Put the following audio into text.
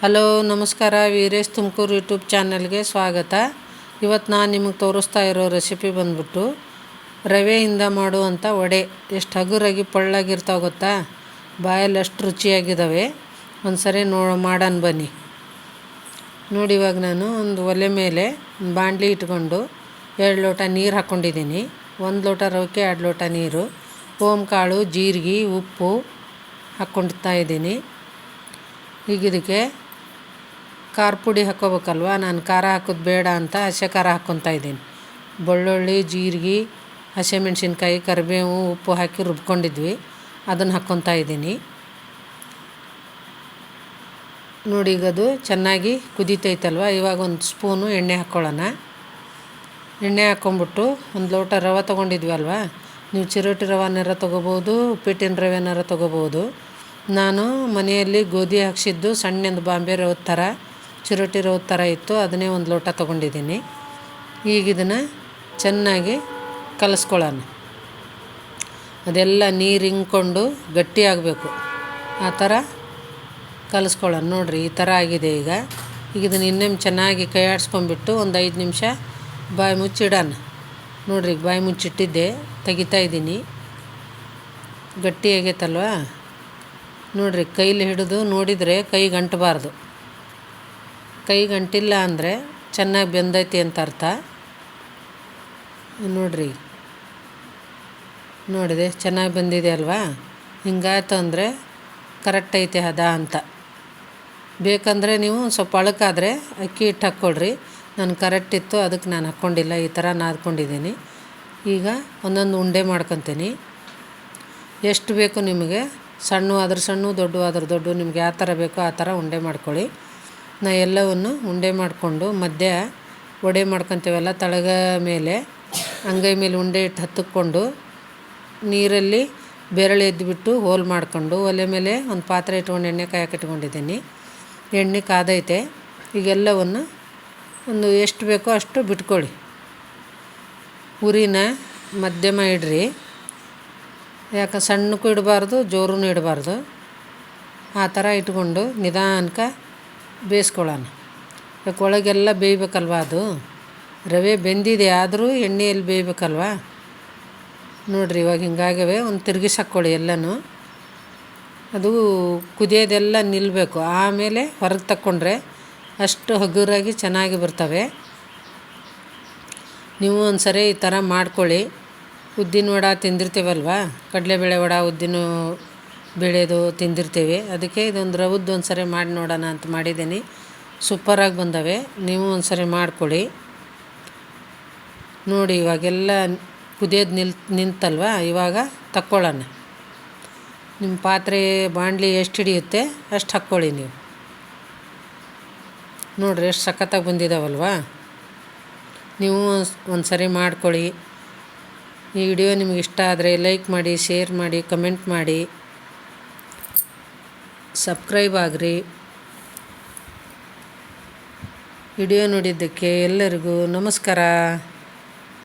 Hello, ನಮಸ್ಕಾರ. Veeresh Tumakuru YouTube ಚಾನಲ್ಗೆ ಸ್ವಾಗತ. ಇವತ್ತು ನಾನು ನಿಮಗೆ ತೋರಿಸ್ತಾ ಇರೋ ರೆಸಿಪಿ ಬಂದ್ಬಿಟ್ಟು ರವೆಯಿಂದ ಮಾಡುವಂಥ ವಡೆ. ಎಷ್ಟು ಹಗುರಾಗಿ ಪಳ್ಳಾಗಿರ್ತಾವೆ ಗೊತ್ತಾ? ಬಾಯಲ್ಲಿ ಅಷ್ಟು ರುಚಿಯಾಗಿದ್ದಾವೆ ಒಂದು ಸರಿ ನೋ ಮಾಡೋಣ ಬನ್ನಿ. ನೋಡಿ, ಇವಾಗ ನಾನು ಒಂದು ಒಲೆ ಮೇಲೆ ಒಂದು ಬಾಣಲಿ ಇಟ್ಕೊಂಡು ಎರಡು ಲೋಟ ನೀರು ಹಾಕ್ಕೊಂಡಿದ್ದೀನಿ ಒಂದು ಲೋಟ ರವಕ್ಕೆ ಎರಡು ಲೋಟ ನೀರು. ಓಮ್ ಕಾಳು, ಜೀರಿಗೆ, ಉಪ್ಪು ಹಾಕ್ಕೊಂಡಿರ್ತಾ ಇದ್ದೀನಿ ಈಗ ಇದಕ್ಕೆ ಖಾರ ಪುಡಿ ಹಾಕ್ಕೋಬೇಕಲ್ವ ನಾನು ಖಾರ ಹಾಕೋದು ಬೇಡ ಅಂತ ಹಸೆ ಖಾರ ಹಾಕ್ಕೊತಾ ಇದ್ದೀನಿ. ಬೆಳ್ಳುಳ್ಳಿ, ಜೀರಿಗೆ, ಹಸಿಮೆಣ್ಸಿನ್ಕಾಯಿ, ಕರಿಬೇವು, ಉಪ್ಪು ಹಾಕಿ ರುಬ್ಕೊಂಡಿದ್ವಿ. ಅದನ್ನು ಹಾಕ್ಕೊತಾ ಇದ್ದೀನಿ. ನೋಡಿ ಈಗ ಅದು ಚೆನ್ನಾಗಿ ಕುದೀತೈತಲ್ವ? ಇವಾಗ ಒಂದು ಸ್ಪೂನು ಎಣ್ಣೆ ಹಾಕ್ಕೊಳ್ಳೋಣ ಎಣ್ಣೆ ಹಾಕ್ಕೊಂಬಿಟ್ಟು ಒಂದು ಲೋಟ ರವೆ ತೊಗೊಂಡಿದ್ವಿ ಅಲ್ವಾ? ನೀವು ಚಿರೋಟಿ ರವೆನಾರ ತೊಗೋಬೋದು, ಉಪ್ಪಿಟ್ಟಿನ ರವೆನಾರ ತೊಗೋಬೋದು. ನಾನು ಮನೆಯಲ್ಲಿ ಗೋಧಿ ಹಾಕ್ಸಿದ್ದು ಸಣ್ಣದು ಬಾಂಬೆ ರವೆ ಥರ ಚಿರೋಟಿ ರವೆ ಥರ ಇತ್ತು, ಅದನ್ನೇ ಒಂದು ಲೋಟ ತೊಗೊಂಡಿದ್ದೀನಿ. ಈಗ ಇದನ್ನು ಚೆನ್ನಾಗಿ ಕಲಿಸ್ಕೊಳ್ಳೋಣ. ಅದೆಲ್ಲ ನೀರು ಹಿಂಕೊಂಡು ಗಟ್ಟಿಯಾಗಬೇಕು ಆ ಥರ ಕಲಿಸ್ಕೊಳ್ಳೋಣ. ನೋಡಿರಿ, ಈ ಥರ ಆಗಿದೆ ಈಗ. ಈಗ ಇದನ್ನು ಇನ್ನೊಮ್ಮೆ ಚೆನ್ನಾಗಿ ಕೈ ಒಂದು ಐದು ನಿಮಿಷ ಬಾಯಿ ಮುಚ್ಚಿಡೋಣ. ನೋಡಿರಿ ಬಾಯಿ ಮುಚ್ಚಿಟ್ಟಿದ್ದೆ, ತೆಗಿತಾ ಇದ್ದೀನಿ. ಗಟ್ಟಿ ಆಗೈತಲ್ವಾ? ನೋಡಿರಿ, ಕೈಲಿ ಹಿಡಿದು ನೋಡಿದರೆ ಕೈ ಗಂಟಬಾರ್ದು. ಕೈ ಗಂಟಿಲ್ಲ ಅಂದರೆ ಚೆನ್ನಾಗಿ ಬೆಂದೈತಿ ಅಂತ ಅರ್ಥ. ನೋಡ್ರಿ. ನೋಡಿದೆ, ಚೆನ್ನಾಗಿ ಬಂದಿದೆ ಅಲ್ವಾ? ಹಿಂಗಾಯ್ತು ಅಂದರೆ ಕರೆಕ್ಟ್ ಐತೆ ಹದ ಅಂತ. ಬೇಕಂದರೆ ನೀವು ಸ್ವಲ್ಪ ಅಳಕಾದರೆ ಅಕ್ಕಿ ಹಿಟ್ಟು ಹಾಕ್ಕೊಳ್ರಿ. ನಾನು ಕರೆಕ್ಟ್ ಇತ್ತು, ಅದಕ್ಕೆ ನಾನು ಹಾಕ್ಕೊಂಡಿಲ್ಲ. ಈ ಥರ ನಾದ್ಕೊಂಡಿದ್ದೀನಿ ಈಗ ಒಂದೊಂದು ಉಂಡೆ ಮಾಡ್ಕೊತೀನಿ. ಎಷ್ಟು ಬೇಕು ನಿಮಗೆ? ಸಣ್ಣ ಆದ್ರೆ ಸಣ್ಣ, ದೊಡ್ಡ ಆದ್ರೆ ದೊಡ್ಡ, ನಿಮ್ಗೆ ಯಾವ ಥರ ಬೇಕೋ ಆ ಥರ ಉಂಡೆ ಮಾಡ್ಕೊಳ್ಳಿ. ನಾ ಎಲ್ಲವನ್ನು ಉಂಡೆ ಮಾಡಿಕೊಂಡು ಮಧ್ಯ ವಡೆ ಮಾಡ್ಕೊತೀವಲ್ಲ ತಳಗ ಮೇಲೆ, ಅಂಗೈ ಮೇಲೆ ಉಂಡೆ ಇಟ್ಟು ಹತ್ತಕ್ಕೊಂಡು ನೀರಲ್ಲಿ ಬೆರಳು ಎದ್ದುಬಿಟ್ಟು ಹೋಲ್ ಮಾಡಿಕೊಂಡು ಒಲೆ ಮೇಲೆ ಒಂದು ಪಾತ್ರೆ ಇಟ್ಕೊಂಡು ಎಣ್ಣೆ ಕಾಯಕ್ಕೆ ಇಟ್ಕೊಂಡಿದ್ದೀನಿ. ಎಣ್ಣೆ ಕಾದೈತೆ. ಈಗೆಲ್ಲವನ್ನು ಒಂದು ಎಷ್ಟು ಬೇಕೋ ಅಷ್ಟು ಬಿಟ್ಕೊಳ್ಳಿ. ಉರಿನ ಮಧ್ಯಮ ಇಡ್ರಿ. ಯಾಕೆ ಸಣ್ಣಕ್ಕೂ ಇಡಬಾರ್ದು ಜೋರೂ ಇಡಬಾರ್ದು. ಆ ಥರ ಇಟ್ಕೊಂಡು ನಿಧಾನಕ್ಕೆ ಬೇಯಿಸ್ಕೊಳ್ಳೋಣ. ಯಾಕೆ ಒಳಗೆಲ್ಲ ಬೇಯಬೇಕಲ್ವ ಅದು? ರವೆ ಬೆಂದಿದೆ ಆದರೂ ಎಣ್ಣೆಯಲ್ಲಿ ಬೇಯಬೇಕಲ್ವ? ನೋಡಿರಿ, ಇವಾಗ ಹಿಂಗಾಗವೆ ಒಂದು ತಿರುಗಿಸಿ ಹಾಕ್ಕೊಳ್ಳಿ ಎಲ್ಲನೂ. ಅದು ಕುದಿಯೋದೆಲ್ಲ ನಿಲ್ಲಬೇಕು ಆಮೇಲೆ ಹೊರಗೆ ತಕ್ಕೊಂಡ್ರೆ ಅಷ್ಟು ಹಗುರಾಗಿ ಚೆನ್ನಾಗಿ ಬರ್ತವೆ. ನೀವು ಒಂದು ಸರಿ ಈ ಥರ ಮಾಡ್ಕೊಳ್ಳಿ. ಉದ್ದಿನ ವಡ ತಿಂದಿರ್ತೀವಲ್ವ? ಕಡಲೆಬೇಳೆ ವಡ ಉದ್ದಿನ ಬೇಳೆದು ತಿಂದಿರ್ತೀವಿ. ಅದಕ್ಕೆ ಇದೊಂದು ರವದ್ದು ಒಂದು ಸರಿ ಮಾಡಿ ನೋಡೋಣ ಅಂತ ಮಾಡಿದ್ದೀನಿ. ಸೂಪರಾಗಿ ಬಂದವೆ. ನೀವು ಒಂದು ಸರಿ ಮಾಡ್ಕೊಳ್ಳಿ. ನೋಡಿ, ಇವಾಗೆಲ್ಲ ಕುದಿಯೋದು ನಿಲ್, ನಿಂತಲ್ವ? ಇವಾಗ ತಕ್ಕೊಳ್ಳೋಣ. ನಿಮ್ಮ ಪಾತ್ರೆ ಬಾಣಲಿ ಎಷ್ಟು ಹಿಡಿಯುತ್ತೆ? ಅಷ್ಟು ಹಾಕ್ಕೊಳ್ಳಿ ನೀವು. ನೋಡಿರಿ, ಎಷ್ಟು ಸಖತ್ತಾಗಿ ಬಂದಿದ್ದಾವಲ್ವಾ ನೀವು ಒಂದು ಸರಿ ಮಾಡ್ಕೊಳ್ಳಿ. ಈ ವಿಡಿಯೋ ನಿಮಗೆ ಇಷ್ಟ ಆದರೆ ಲೈಕ್ ಮಾಡಿ, ಶೇರ್ ಮಾಡಿ, ಕಮೆಂಟ್ ಮಾಡಿ. ಸಬ್ಸ್ಕ್ರೈಬ್ ಆಗಿರಿ. ವಿಡಿಯೋ ನೋಡಿದ್ದಕ್ಕೆ ಎಲ್ಲರಿಗೂ ನಮಸ್ಕಾರ.